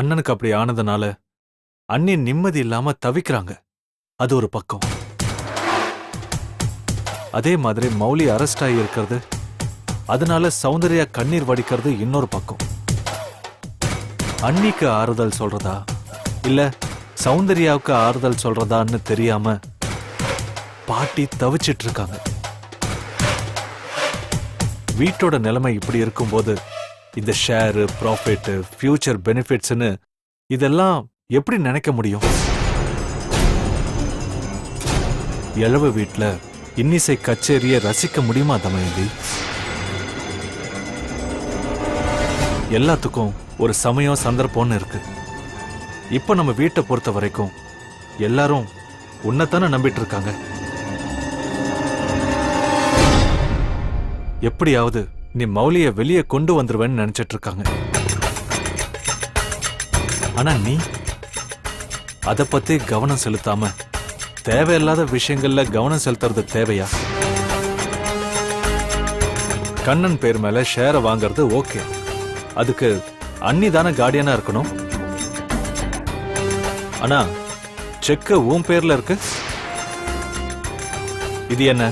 அண்ணனுக்கு அப்படி ஆனதுனால அண்ணி நிம்மதி இல்லாம தவிக்கிறாங்க. அது ஒரு பக்கம். அதே மாதிரி மௌலி அரெஸ்ட் ஆகி இருக்கிறது. அதனால சௌந்தர்யா கண்ணீர் வடிக்கிறது இன்னொரு பக்கம். அன்னிக்கு ஆறுதல் சொல்றதா? இல்ல சௌந்தர்யாவுக்கு ஆறுதல் சொல்றதான்னு தெரியாம பாட்டி தவிச்சிட்டு இருக்காங்க. வீட்டோட நிலைமை இப்படி இருக்கும்போது இந்த ஷேரு ப்ராஃபிட்டு ஃபியூச்சர் பெனிஃபிட்ஸ்னு இதெல்லாம் எப்படி நினைக்க முடியும்? எழவு வீட்ல இன்னிசை கச்சேரியை ரசிக்க முடியுமா தமயந்தி? எல்லாத்துக்கும் ஒரு சமயம் சந்தர்ப்பம்னு இருக்கு. இப்போ நம்ம வீட்டை பொறுத்த வரைக்கும் எல்லாரும் உன்னைத்தானே நம்பிட்டு இருக்காங்க. எப்படியாவது நீ மௌலிய வெளியே கொண்டு வந்துருவேன்னு நினைச்சிட்டு இருக்காங்க ஆனா நீ அத பத்தி கவனம் செலுத்தாம தேவையில்லாத விஷயங்கள்ல கவனம் செலுத்துறது தேவையா? கண்ணன் பேர் மேல ஷேரை வாங்குறது ஓகே அதுக்கு அண்ணி தானே கார்டியனா இருக்கணும்? ஆனா செக்க உன் பேர்ல இருக்கு. இது என்ன?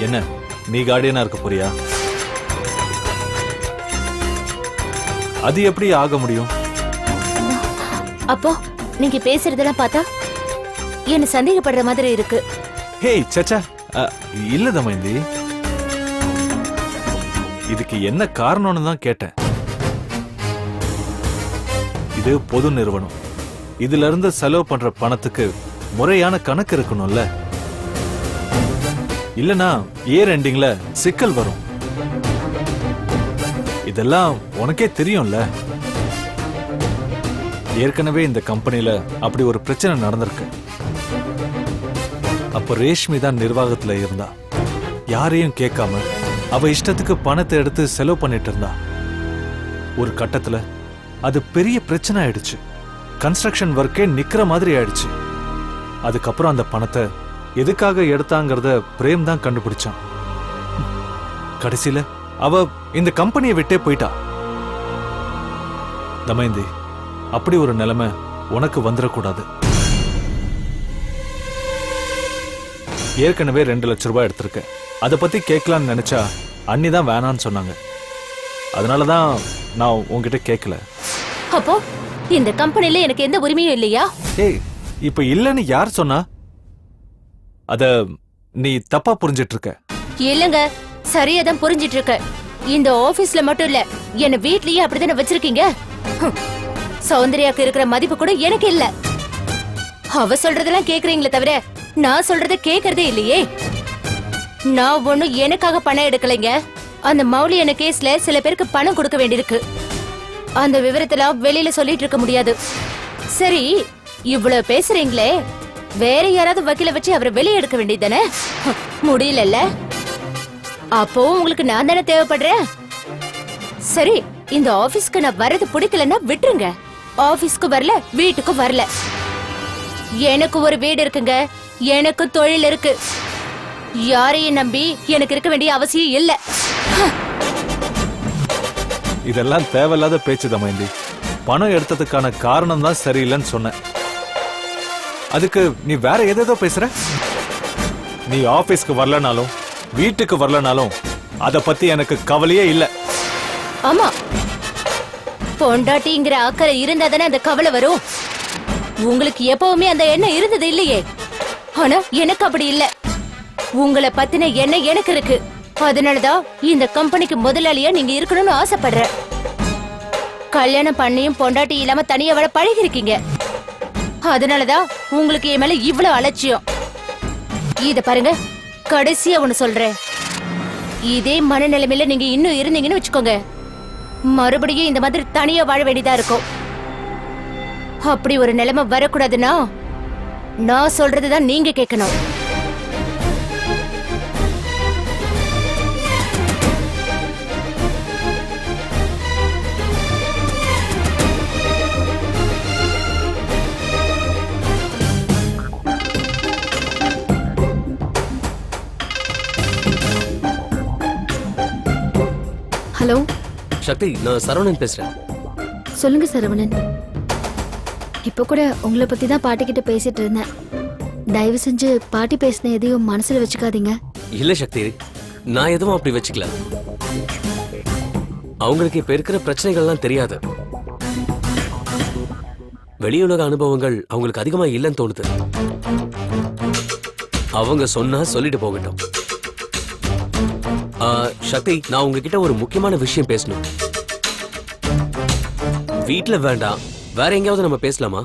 என்ன நீ கார்டியனா இருக்க போறியா? அது எப்படி ஆக முடியும்? அப்போ நீங்க பேசுறதெல்லாம் பார்த்தா என்ன சந்தேகப்படுற மாதிரி இருக்கு. ஹேய் சச்சா. அ, இல்ல தமயந்தி. இதுக்கு என்ன காரணம்னு தான் கேட்டேன். இது பொது நிறுவனம். இதுல இருந்து செலவு பண்ற பணத்துக்கு முறையான கணக்கு இருக்கணும்ல. இல்லனா இயர் எண்டிங்ல சிக்கல் வரும். இதெல்லாம் உனக்கே தெரியும்ல. ஏற்கனவே இந்த கம்பெனில அப்படி ஒரு பிரச்சனை நடந்திருக்கு. அப்ப ரேஷ்மி தான் நிர்வாகத்துல இருந்தா. யாரையும் கேட்காம அவ இஷ்டத்துக்கு பணத்தை எடுத்து செலவு பண்ணிட்டு இருந்தா. ஒரு கட்டத்துல அது பெரிய பிரச்சனை ஆயிடுச்சு. கன்ஸ்ட்ரக்ஷன் ஒர்க்கே நிக்கிற மாதிரி ஆயிடுச்சு. அதுக்கப்புறம் அந்த பணத்தை எதுக்காக எடுத்தாங்கிறத பிரேம் தான் கண்டுபிடிச்சான். கடைசியில அவ இந்த கம்பெனியை விட்டே போயிட்டா. தமயந்தி அப்படி ஒரு நிலைமை உனக்கு வந்துடக்கூடாது. ஏற்கனவே ரெண்டு லட்ச ரூபாய் எடுத்திருக்கேன். அதை பத்தி கேட்கலான்னு நினைச்சா அண்ணி தான் வேணான்னு சொன்னாங்க. அதனால தான் நான் உன்கிட்ட கேட்கல. அப்போ இந்த கம்பெனில எனக்கு எந்த உரிமையும் இல்லையா? ஏய் இப்ப இல்லைன்னு யார் சொன்னா? அத நீ தப்பா புரிஞ்சிட்டு இருக்க இல்லங்க சரியா தான் புரிஞ்சிட்டு இருக்க இந்த ஆபீஸ்ல மட்டும் இல்ல என்ன வீட்லயே அப்படிதானே வச்சிருக்கீங்க? சௌந்தர்யாக்கு இருக்கிற மதிப்பு கூட எனக்கு இல்ல. அவ சொல்றதெல்லாம் கேக்குறீங்களே தவிர நான் சொல்றத கேக்குறதே இல்லையே. நான் ஒண்ணும் எனக்காக பணம் எடுக்கலைங்க. அந்த மௌலியான கேஸ்ல சில பேருக்கு பணம் கொடுக்க வேண்டியிருக்கு. அந்த விவரத்தெல்லாம் வெளியில சொல்லிட்டு இருக்க முடியாது. சரி இவ்வளவு பேசுறீங்களே வேற யாராவது வக்கீல வச்சு அவரை வெளியே எடுக்க வேண்டியதானே முடியலல்ல. அப்போ உங்களுக்கு நான் தானே தேவைப்படுறேன்? சரி இந்த ஆபீஸ்க்கு நான் வரது பிடிக்கலன்னா விட்டுருங்க. ஆபீஸ்க்கு வரல வீட்டுக்கு வரல. எனக்கு ஒரு வீடு இருக்குங்க. எனக்கு தொழில் இருக்கு. யாரையும் நம்பி எனக்கு இருக்க வேண்டிய அவசியம் இல்ல. இதெல்லாம் தேவையில்லாத பேச்சு தமயந்தி பணம் எடுத்ததுக்கான காரணம் தான் சரியில்லைன்னு சொன்னேன். அதுக்கு நீ வேற எதேதோ பேசுற? நீ ஆபீஸ்க்கு வரலனாலும் வீட்டுக்கு வரலனாலும் அத பத்தி எனக்கு கவலையே இல்ல. ஆமா. பொண்டாட்டிங்கிற அக்கறை இருந்தா தானே அந்த கவலை வரும். உங்களுக்கு எப்பவுமே அந்த எண்ணம் இருந்தது இல்லையே. ஆனா எனக்கு அப்படி இல்ல. உங்களை பத்தின எண்ணம் எனக்கு இருக்கு. அதனாலதான் இந்த கம்பெனிக்கு முதலாளியா நீங்க இருக்கணும்னு ஆசைப்படுறேன். கல்யாணம் பண்ணியும் பொண்டாட்டி இல்லாம தனியா வர பழகி இருக்கீங்க அதனாலதான் உங்களுக்கு என் மேல இவ்வளவு அலட்சியம். இத பாருங்க கடைசியா ஒண்ணு சொல்றேன். இதே மனநிலைமையில நீங்க இன்னும் இருந்தீங்கன்னு வச்சுக்கோங்க. மறுபடியும் இந்த மாதிரி தனியா வாழ வேண்டியதா இருக்கும். அப்படி ஒரு நிலைமை வரக்கூடாதுன்னா நான் சொல்றதுதான் நீங்க கேட்கணும். சக்தி நான் சரவணன் பேசுறேன். சொல்லுங்க சரவணன். இப்போ கூட உங்களை பத்தி தான் பாட்டி கிட்ட பேசிட்டு இருந்தேன். தயவு செஞ்சு பாட்டி பேசின எதையும் மனசுல வச்சுக்காதீங்க. இல்ல சக்தி. நான் எதுவும் அப்படி வச்சுக்கல. அவங்களுக்கு இப்ப இருக்கிற பிரச்சனைகள்லாம் தெரியாது. வெளியுலக அனுபவங்கள் அவங்களுக்கு அதிகமா இல்லைன்னு தோணுது. அவங்க சொன்னா சொல்லிட்டு போகட்டும். சக்தி நான் உங்ககிட்ட ஒரு முக்கியமான விஷயம் பேசணும். வீட்ல வேண்டாம். வேற எங்கேயாவது நம்ம பேசலாமா?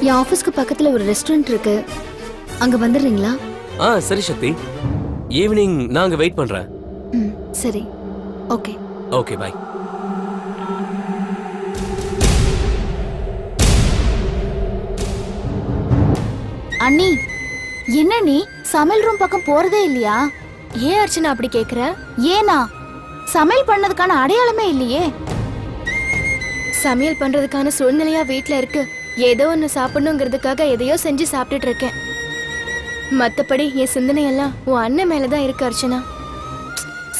என் ஆபீஸ்க்கு பக்கத்துல ஒரு ரெஸ்டாரண்ட் இருக்கு. அங்க வந்துடுறீங்களா? ஆ சரி சக்தி. ஈவினிங் நான் அங்க வெயிட் பண்றேன். ம் சரி. ஓகே. Okay bye. அண்ணி என்ன நீ? சமையல் ரூம் பக்கம் போறதே இல்லையா? ஏன் அர்ச்சனா அப்படி கேக்குற? ஏனா சமையல் பண்ணதுக்கான அடையாளமே இல்லையே. சமையல் பண்றதுக்கான சூழ்நிலையா வீட்ல இருக்கு. ஏதோ ஒன்னு சாப்பிடணுங்கிறதுக்காக எதையோ செஞ்சு சாப்பிட்டுட்டு இருக்கேன் மத்தபடி என் சிந்தனை எல்லாம் உன் அண்ணன் மேலதான் இருக்கு அர்ச்சனா.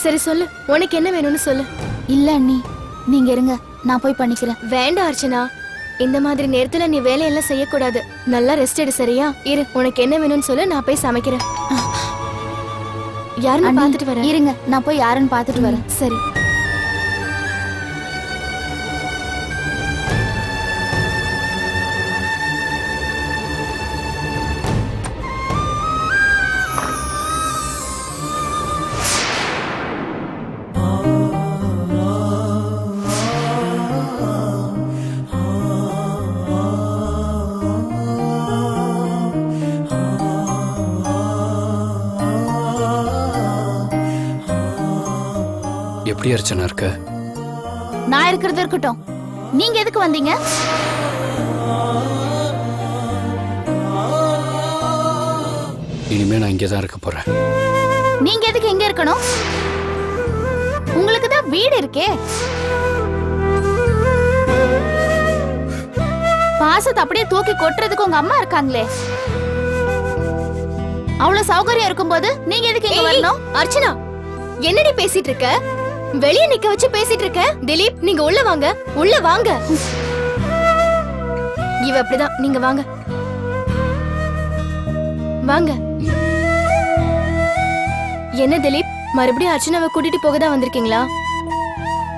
சரி சொல்லு உனக்கு என்ன வேணும்னு சொல்லு. இல்ல அண்ணி நீங்க இருங்க நான் போய் பண்ணிக்கிறேன். வேண்டாம் அர்ச்சனா. இந்த மாதிரி நேரத்துல நீ வேலையெல்லாம் செய்யக்கூடாது. நல்லா ரெஸ்ட் எடு சரியா? இரு உனக்கு என்ன வேணும்னு சொல்லு நான் போய் சமைக்கிறேன். யாருன்னு அண்ணி, பார்த்துட்டு வரேன் இருங்க நான் போய் யாருன்னு பார்த்துட்டு வரேன். சரி. எப்படி அர்ச்சனா இருக்க? நான் இருக்கிறது இருக்கட்டும். நீங்க எதுக்கு வந்தீங்க? இனிமே நான் இங்கே தான் இருக்க போறேன். நீங்க எதுக்கு இங்க இருக்கணும்? உங்களுக்கு தான் வீடு இருக்கே. பாசத்தை அப்படியே தூக்கி கொட்டுறதுக்கு உங்க அம்மா இருக்காங்களே. அவ்வளவு சௌகரியம் இருக்கும்போது நீங்க எதுக்கு இங்க ஏய், வரணும்? அர்ச்சனா என்னடி பேசிட்டு இருக்க? வெளிய நிக்க வச்சு பேசிட்டு இருக்க. திலீப் நீங்க உள்ள வாங்க. உள்ள வாங்க. இவ அப்படிதான். நீங்க வாங்க. வாங்க. என்ன திலீப்? மறுபடியும் அர்ச்சனாவை கூட்டிட்டு போக தான் வந்திருக்கீங்களா?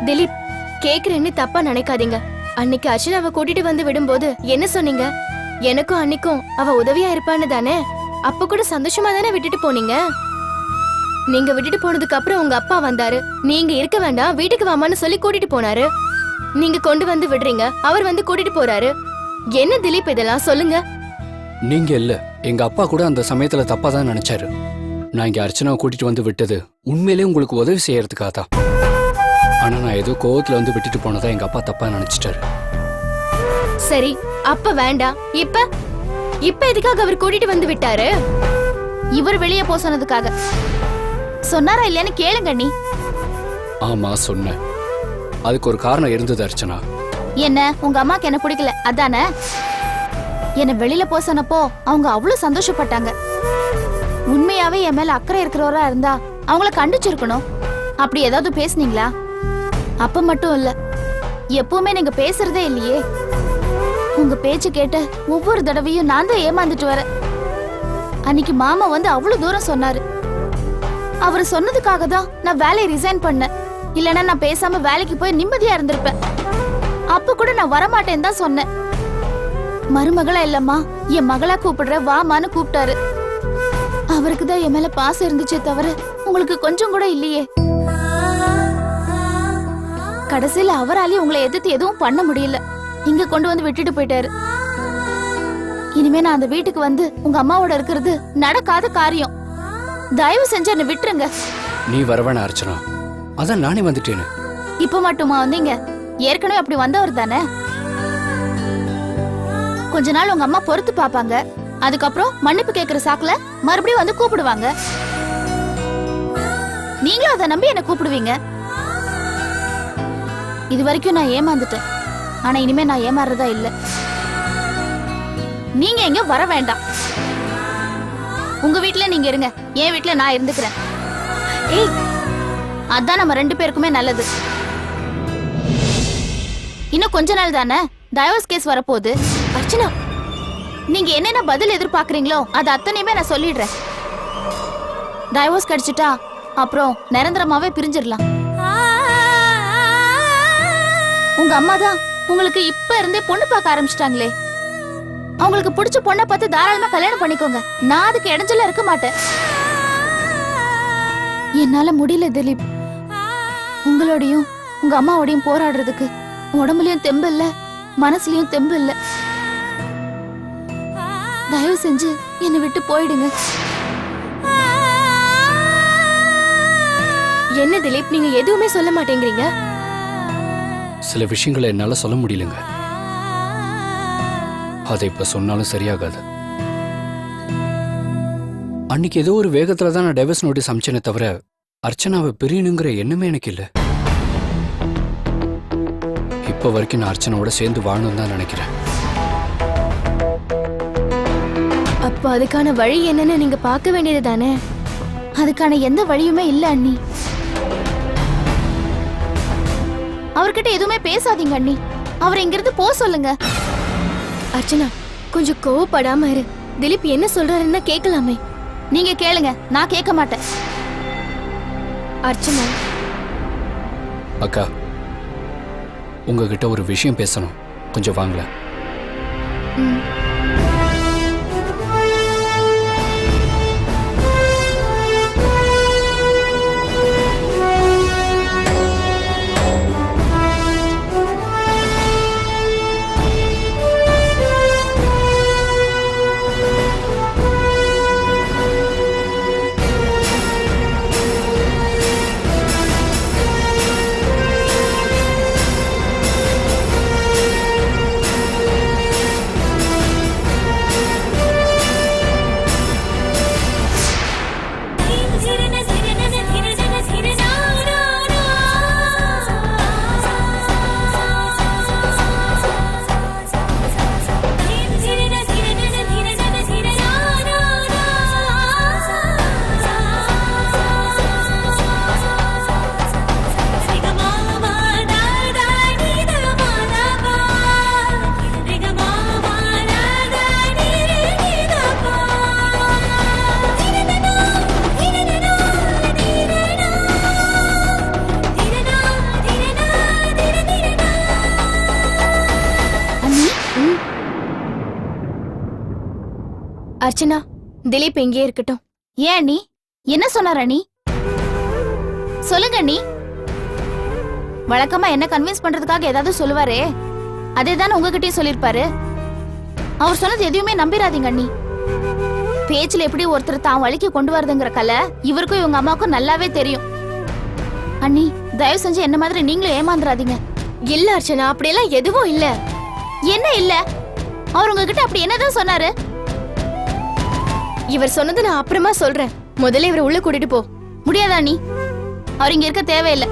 திலீப் கேக்குறேன்னு தப்பா நினைக்காதீங்க. அன்னைக்கு அர்ச்சனாவை கூட்டிட்டு வந்து விடும்போது என்ன சொன்னீங்க? எனக்கும் அன்னைக்கும் அவ உதவியா இருப்பான்னு தானே? அப்ப கூட சந்தோஷமா தானே விட்டுட்டு போனீங்க? நீங்க விட்டுட்டு போனதுக்கு அப்புறம் உங்க அப்பா வந்தாரு. நீங்க இருக்க வேண்டாம் வீட்டுக்கு வாமான்னு சொல்லி கூட்டிட்டு போனாரு. நீங்க கொண்டு வந்து விடுறீங்க அவர் வந்து கூட்டிட்டு போறாரு. என்ன திலீப் இதெல்லாம்? சொல்லுங்க. நீங்க இல்ல எங்க அப்பா கூட அந்த சமயத்துல தப்பா தான் நினைச்சாரு. நான் இங்க அர்ச்சனாவை கூட்டிட்டு வந்து விட்டது உண்மையிலேயே உங்களுக்கு உதவி செய்யறதுக்காக தான் ஆனா நான் ஏதோ கோவத்துல வந்து விட்டுட்டு போனதா எங்க அப்பா தப்பா நினைச்சிட்டாரு. சரி அப்ப வேண்டாம். இப்ப இப்ப எதுக்காக அவர் கூட்டிட்டு வந்து விட்டாரு? இவர் வெளியே போ சொன்னதுக்காக. சொன்னாரா இல்லையான்னு கேளுங்க நீ ஆமா சொன்னேன். அதுக்கு ஒரு காரணம் இருந்தது அர்ச்சனா. என்ன உங்க அம்மாக்கு என்ன பிடிக்கல? அதானே? என்ன வெளியில போ சொன்னப்போ அவங்க அவ்வளவு சந்தோஷப்பட்டாங்க. உண்மையாவே என் மேல அக்கறை இருக்கிறவரா இருந்தா அவங்கள கண்டிச்சிருக்கணும். அப்படி ஏதாவது பேசுனீங்களா? அப்ப மட்டும் இல்ல எப்பவுமே நீங்க பேசுறதே இல்லையே. உங்க பேச்சு கேட்ட ஒவ்வொரு தடவையும் நான் தான் ஏமாந்துட்டு வரேன். அன்னைக்கு மாமா வந்து அவ்வளவு தூரம் சொன்னாரு. அவர் சொன்னதுக்காக தான் நான் வேலையை ரிசைன் பண்ணேன். இல்லைன்னா நான் பேசாம வேலைக்கு போய் நிம்மதியா இருந்திருப்பேன். அப்ப கூட நான் வரமாட்டேன்னு தான் சொன்னேன். மருமகளா இல்லம்மா என் மகளா கூப்பிடுற வாமான்னு கூப்பிட்டாரு. அவருக்கு தான் என் மேல பாசம் இருந்துச்சே தவிர உங்களுக்கு கொஞ்சம் கூட இல்லையே. கடைசியில அவராலேயே உங்களை எதிர்த்து எதுவும் பண்ண முடியல. இங்க கொண்டு வந்து விட்டுட்டு போயிட்டாரு. இனிமே நான் அந்த வீட்டுக்கு வந்து உங்க அம்மாவோட இருக்கிறது நடக்காத காரியம். தயவு செஞ்சு என்னை விட்டுருங்க. நீ வரவேணா அர்ச்சனா. அதான் நானே வந்துட்டேன்னு இப்ப மட்டுமா வந்தீங்க? ஏற்கனவே அப்படி வந்தவர் தானே? கொஞ்ச நாள் உங்க அம்மா பொறுத்து பாப்பாங்க. அதுக்கப்புறம் மன்னிப்பு கேக்குற சாக்குல மறுபடியும் வந்து கூப்பிடுவாங்க. நீங்களும் அதை நம்பி என்ன கூப்பிடுவீங்க. இது வரைக்கும் நான் ஏமாந்துட்டேன். ஆனா இனிமே நான் ஏமாறுறதா இல்ல. நீங்க எங்க வர வேண்டாம். உங்க வீட்ல நீங்க இருங்க. என் வீட்ல நான் இருந்துக்கிறேன். ஏய் அதான் நம்ம ரெண்டு பேருக்குமே நல்லது. இன்னும் கொஞ்ச நாள் தானே? டைவர்ஸ் கேஸ் வரப்போகுது. அர்ச்சனா நீங்க என்னென்ன பதில் எதிர்பார்க்கறீங்களோ அது அத்தனையுமே நான் சொல்லிடுறேன். டைவர்ஸ் கிடைச்சிட்டா அப்புறம் நிரந்தரமாவே பிரிஞ்சிடலாம். உங்க அம்மா தான் உங்களுக்கு இப்ப இருந்தே பொண்ணு பார்க்க ஆரம்பிச்சிட்டாங்களே. அவங்களுக்கு பிடிச்ச பொண்ணை பார்த்து தாராளமா கல்யாணம் பண்ணிக்கோங்க. நான் அதுக்கு இடைஞ்சல இருக்க மாட்டேன். என்னால முடியல திலீப். உங்களோடையும் உங்க அம்மாவோடையும் போராடுறதுக்கு உடம்புலயும் தெம்பு இல்ல மனசுலயும் தெம்பு இல்ல. தயவு செஞ்சு என்னை விட்டு போயிடுங்க. என்ன திலீப் நீங்க எதுவுமே சொல்ல மாட்டேங்கிறீங்க? சில விஷயங்களை என்னால சொல்ல முடியலங்க. அதை இப்போ சொன்னாலும் சரியாகாது. அன்னைக்கு ஏதோ ஒரு வேகத்தில் தான் நான் டைவர்ஸ் நோட்டீஸ் அமிச்சேனே தவிர அர்ச்சனாவை பிரியணுங்கிற எண்ணமே எனக்கு இல்லை. இப்போ வரைக்கும் நான் அர்ச்சனாவோட சேர்ந்து வாழணும் தான் நினைக்கிறேன். அப்போ அதுக்கான வழி என்னன்னு நீங்க பார்க்க வேண்டியது தானே? அதுக்கான எந்த வழியுமே இல்ல அண்ணி. அவர்கிட்ட எதுவுமே பேசாதீங்க அண்ணி. அவரை இங்கிருந்து போக சொல்லுங்க. அர்ச்சனா கொஞ்சம் கோவப்படாம இரு. திலீப் என்ன சொல்றாருன்னா கேட்கலாமே. நீங்க கேளுங்க நான் கேட்க மாட்டேன். அர்ச்சனா. அக்கா உங்ககிட்ட ஒரு விஷயம் பேசணும். கொஞ்சம் வாங்கல அண்ணி அர்ச்சனா திலீப் இங்கே இருக்கட்டும். ஏன் அண்ணி? என்ன சொன்னார் அண்ணி? சொல்லுங்க அண்ணி. வழக்கமா என்ன கன்வின்ஸ் பண்றதுக்காக ஏதாவது சொல்லுவாரே? அதே தானே உங்ககிட்டயும் சொல்லிருப்பாரு அவர் சொன்னது எதையுமே நம்பிராதீங்க அண்ணி. பேச்சுல எப்படி ஒருத்தர் தான் வழிக்கு கொண்டு வரதுங்கிற கலை இவருக்கும் இவங்க அம்மாவுக்கும் நல்லாவே தெரியும். அண்ணி தயவு செஞ்சு என்ன மாதிரி நீங்களும் ஏமாந்துடாதீங்க இல்ல அர்ச்சனா அப்படியெல்லாம் எதுவும் இல்ல. என்ன இல்ல? அவர் உங்ககிட்ட அப்படி என்னதான் சொன்னாரு? இவர் சொன்னதை நான் அப்புறமா சொல்றேன். முதல்ல இவரை உள்ள கூட்டிட்டு போ. முடியாதா நீ? அவர் இங்க இருக்க தேவையில்லை.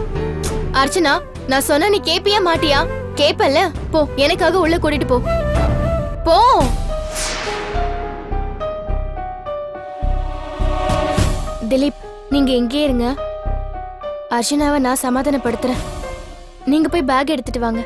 அர்ச்சனா நான் சொன்ன நீ கேப்பியா மாட்டியா? கேப்பல்ல? போ எனக்காக உள்ள கூட்டிட்டு போ. போ! திலீப் நீங்க எங்கே இருங்க. அர்ச்சனாவை நான் சமாதானப்படுத்துறேன். நீங்க போய் பேக் எடுத்துட்டு வாங்க.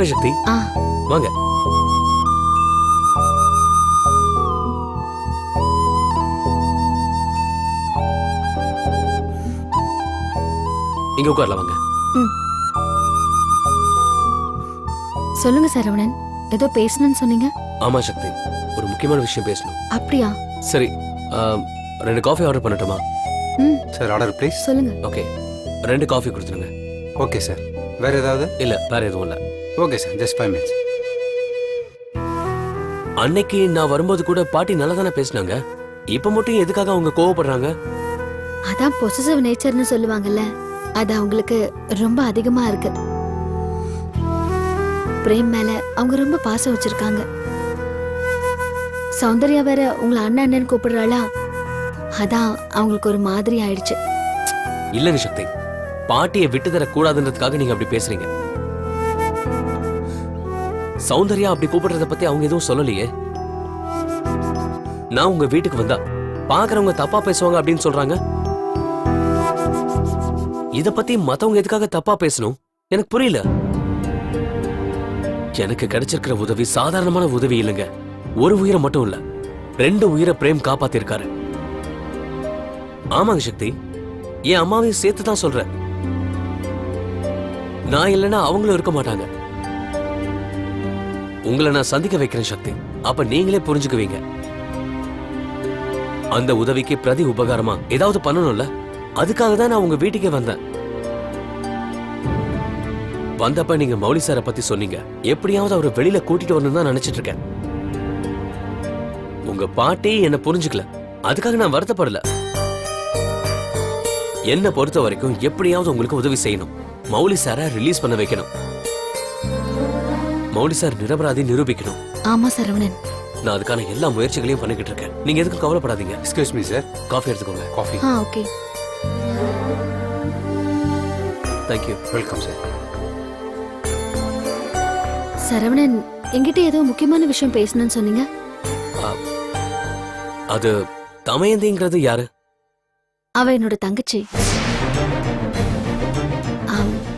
வாங்க சக்தி ஆ. வாங்க. இங்க உட்காரலாம் வாங்க. சொல்லுங்க சரவணன் ஏதோ பேசணும்னு சொன்னீங்க? ஆமா சக்தி. ஒரு முக்கியமான விஷயம் பேசணும். அப்படியா? சரி ரெண்டு காஃபி ஆர்டர் பண்ணட்டுமா? ம். சார் ஆர்டர் ப்ளீஸ் சொல்லுங்க. ஓகே. ரெண்டு காஃபி கொடுத்துருங்க. Okay sir. வேற ஏதாவது? இல்ல வேற எதுவும் இல்ல. Okay sir just five minutes அன்னைக்கு நான் வரும்போது கூட பாட்டி நல்லா தானே பேசினாங்க? இப்ப மட்டும் எதுக்காக அவங்க கோவப்படுறாங்க? அதான் பொசசிவ் நேச்சர்னு சொல்லுவாங்கல்ல அது அவங்களுக்கு ரொம்ப அதிகமா இருக்கு. பிரேம் மேல அவங்க ரொம்ப பாசம் வச்சிருக்காங்க. சௌந்தர்யா வேற உங்களை அண்ணன் அண்ணன் கூப்பிடுறாளா? அதான் அவங்களுக்கு ஒரு மாதிரி ஆயிடுச்சு. இல்லங்க சக்தி பாட்டியை விட்டு தர கூடாதுன்றதுக்காக நீங்க அப்படி பேசுறீங்க. சௌந்தர்யா அப்படி கூப்பிடுறத பத்தி அவங்க எதுவும் சொல்லலையே. நான் உங்க வீட்டுக்கு வந்தா பாக்குறவங்க தப்பா பேசுவாங்க அப்படின்னு சொல்றாங்க. இத பத்தி மத்தவங்க எதுக்காக தப்பா பேசணும்? எனக்கு புரியல. எனக்கு கிடைச்சிருக்கிற உதவி சாதாரணமான உதவி இல்லைங்க. ஒரு உயிரை மட்டும் இல்ல ரெண்டு உயிரை பிரேம் காப்பாத்திருக்காரு. ஆமாங்க சக்தி என் அம்மாவையும் சேர்த்து தான் சொல்றேன். நான் இல்லைன்னா அவங்களும் இருக்க மாட்டாங்க. உங்களை நான் சந்திக்க வைக்கிறேன் சக்தி. அப்ப நீங்களே புரிஞ்சுக்குவீங்க. அந்த உதவிக்கு பிரதி உபகாரமா ஏதாவது பண்ணணும்ல? அதுக்காக தான் நான் உங்க வீட்டுக்கே வந்தேன். வந்தப்ப நீங்க மௌலி சாரை பத்தி சொன்னீங்க. எப்படியாவது அவரை வெளியில கூட்டிட்டு வரணும் தான் நினைச்சிட்டு இருக்கேன். உங்க பாட்டி என்ன புரிஞ்சுக்கல. அதுக்காக நான் வருத்தப்படல. என்ன பொறுத்த வரைக்கும் எப்படியாவது உங்களுக்கு உதவி செய்யணும். மௌலி சாரை ரிலீஸ் பண்ண வைக்கணும். மௌலி சார் நிரபராதி நிரூபிக்கணும். ஆமா சரவணன். நான் அதுக்கான எல்லா முயற்சிகளையும் பண்ணிக்கிட்டு இருக்கேன். நீங்க எதுக்கும் கவலைப்படாதீங்க. எக்ஸ்கியூஸ் மீ சார் காஃபி எடுத்துக்கோங்க. Coffee ah okay thank you welcome sir Saravanan என்கிட்ட ஏதோ முக்கியமான விஷயம் பேசணும்னு சொன்னீங்க? அது தமயந்திங்கிறது யாரு? அவ என்னோட தங்கச்சி.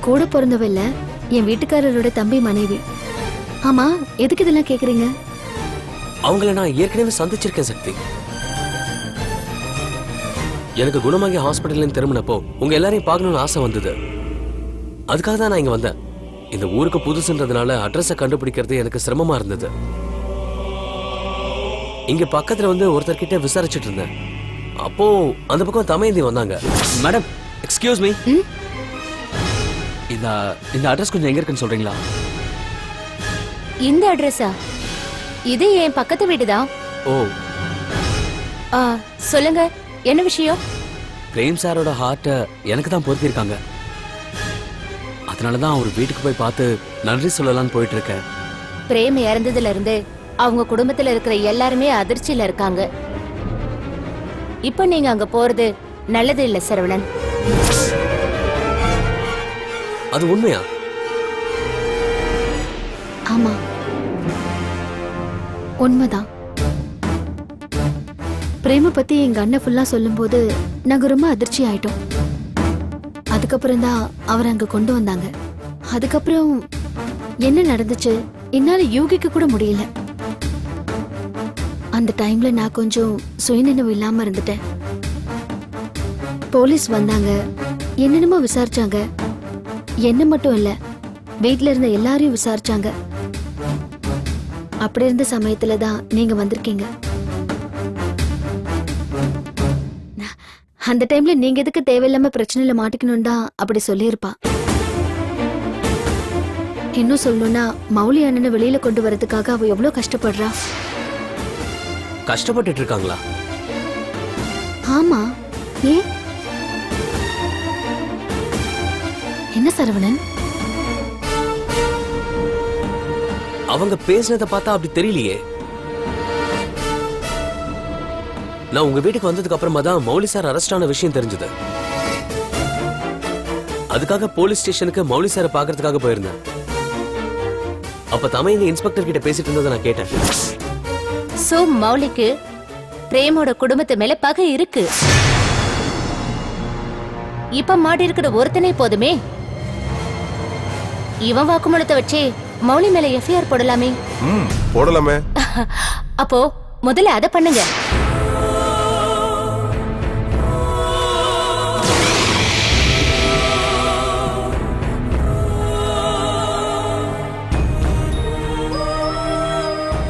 கூட பிறந்தவ இல்ல. என் வீட்டுக்காரரோட தம்பி மனைவி. ஆமா எதுக்கு இதெல்லாம் கேக்குறீங்க? அவங்கள நான் ஏற்கனவே சந்திச்சிருக்கேன் சக்தி. எனக்கு குணமாகி ஹாஸ்பிட்டல்ல திரும்பினப்போ உங்க எல்லாரையும் பார்க்கணும்னு ஆசை வந்தது. அதுக்காக தான் நான் இங்க வந்தேன். இந்த ஊருக்கு புதுசுன்றதுனால அட்ரஸை கண்டுபிடிக்கிறது எனக்கு சிரமமா இருந்தது. இங்க பக்கத்துல வந்து ஒருத்தர்கிட்ட விசாரிச்சுட்டு இருந்தேன். அப்போ அந்த பக்கம் தமயந்தி வந்தாங்க. மேடம் எக்ஸ்கியூஸ் மீ ம்? இந்த இந்த அட்ரஸ் கொஞ்சம் எங்க இருக்குன்னு சொல்றீங்களா? இந்த அட்ரஸா? இது என் பக்கத்து வீடுதான் ஓ. ஆ, சொல்லுங்க. என்ன விஷயம்? பிரேம் சாரோட ஹார்ட்டை எனக்கு தான் பொருத்திருக்காங்க அதனால தான் அவர் வீட்டுக்கு போய் பார்த்து நன்றி சொல்லலாம்னு போயிட்டு இருக்கேன் பிரேம் இறந்ததுல இருந்து அவங்க குடும்பத்துல இருக்கிற எல்லாருமே அதிர்ச்சியில இருக்காங்க. இப்ப நீங்க அங்க போறது நல்லது இல்ல சரவணன். அது உண்மையா? ஆமா. உண்மைதான். பிரேம பத்தி எங்க அண்ணன் ஃபுல்லா சொல்லும்போது நாங்க ரொம்ப அதிர்ச்சி ஆயிட்டோம். அதுக்கப்புறம் தான் அவர் அங்க கொண்டு வந்தாங்க. அதுக்கப்புறம் என்ன நடந்துச்சு? என்னால யூகிக்க கூட முடியல. அந்த டைம்ல நான் கொஞ்சம் சுயநினைவு இல்லாம இருந்துட்டேன். போலீஸ் வந்தாங்க. என்னென்னமோ விசாரிச்சாங்க. என்ன மட்டும் இல்ல வீட்ல இருந்த எல்லாரையும் விசாரிச்சாங்க. அப்படி இருந்த சமயத்துல தான் நீங்க வந்திருக்கீங்க. அந்த டைம்ல நீங்க எதுக்கு தேவையில்லாம பிரச்சனையில மாட்டிக்கணும் தான் அப்படி சொல்லியிருப்பா. இன்னும் சொல்லணும்னா மௌலி அண்ணனை வெளியில கொண்டு வரதுக்காக அவ எவ்வளவு கஷ்டப்படுறா? கஷ்டப்பட்டுட்டு இருக்காங்களா? ஆமா. ஏன்? என்ன சரவணன்? அவங்க பேசினதை பார்த்தா அப்படி தெரியலையே. நான் உங்க வீட்டுக்கு வந்ததுக்கு அப்புறமா தான் மௌலி சார் அரெஸ்ட் ஆன விஷயம் தெரிஞ்சது. அதுக்காக போலீஸ் ஸ்டேஷனுக்கு மௌலி சாரை பாக்குறதுக்காக போயிருந்தேன். அப்ப தமையங்க இன்ஸ்பெக்டர் கிட்ட பேசிட்டு இருந்ததை நான் கேட்டேன். சோ மௌலிக்கு பிரேமோட குடும்பத்து மேல பகை இருக்கு. இப்ப மாடி இருக்கிற ஒருத்தனே போதுமே. இவன் வாக்குமூலத்தை வச்சே மௌலி மேல எஃப்ஐஆர் போடலாமே. ம் போடலாமே. அப்போ முதல்ல அதை பண்ணுங்க.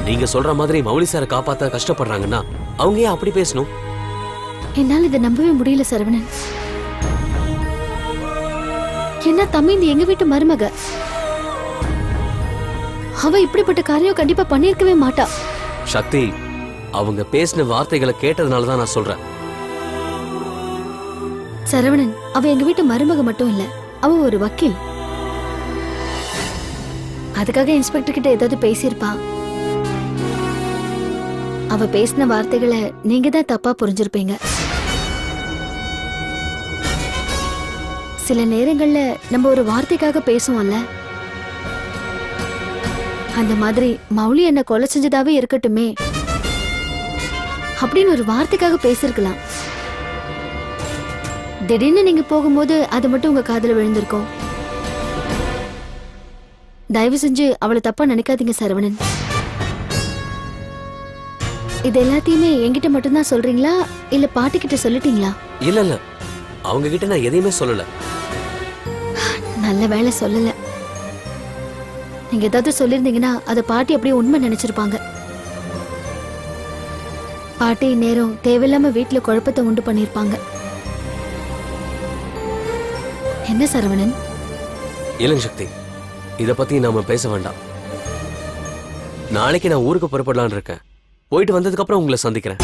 நீங்க சொல்ற மாதிரி மௌலி சாரை காப்பாத்த கஷ்டப்படுறாங்கன்னா அவங்க ஏன் அப்படி பேசணும்? என்னால இதை நம்பவே முடியல சரவணன். என்ன தம்பி எங்க வீட்டு மருமக? அவ இப்படிப்பட்ட காரியம் கண்டிப்பா பண்ணியிருக்கவே மாட்டா. சக்தி அவங்க பேசின வார்த்தைகளை கேட்டதுனால தான் நான் சொல்றேன். சரவணன் அவ எங்க வீட்டு மருமக மட்டும் இல்ல அவ ஒரு வக்கீல். அதுக்காக இன்ஸ்பெக்டர் கிட்ட ஏதாவது பேசியிருப்பா. அவ பேசின வார்த்தைகளை நீங்க தான் தப்பா புரிஞ்சிருப்பீங்க. சில நேரங்கள்ல நம்ம ஒரு வார்த்தைக்காக பேசுவோம்ல அந்த மாதிரி மௌலி என்ன கொலை செஞ்சதாவே இருக்கட்டுமே அப்படின்னு ஒரு வார்த்தைக்காக பேசியிருக்கலாம். திடீர்னு நீங்க போகும்போது அது மட்டும் உங்க காதுல விழுந்திருக்கும். தயவு செஞ்சு அவளை தப்பா நினைக்காதீங்க சரவணன். இது எல்லாத்தையுமே என்கிட்ட மட்டும்தான் சொல்றீங்களா? இல்ல பாட்டி கிட்ட சொல்லிட்டீங்களா? இல்ல இல்ல. அவங்க கிட்ட நான் எதையுமே சொல்லல. நல்ல வேலை சொல்லல. நீங்க ஏதாவது சொல்லியிருந்தீங்கன்னா அதை பாட்டி அப்படியே உண்மை நினைச்சிருப்பாங்க. பாட்டி நேரம் தேவையில்லாம வீட்டுல குழப்பத்தை உண்டு பண்ணிருப்பாங்க. என்ன சரவணன்? இளங்க சக்தி இத பத்தி நாம பேச வேண்டாம். நாளைக்கு நான் ஊருக்கு புறப்படலாம்னு இருக்கேன். போயிட்டு வந்ததுக்கு அப்புறம் உங்களை சந்திக்கிறேன்.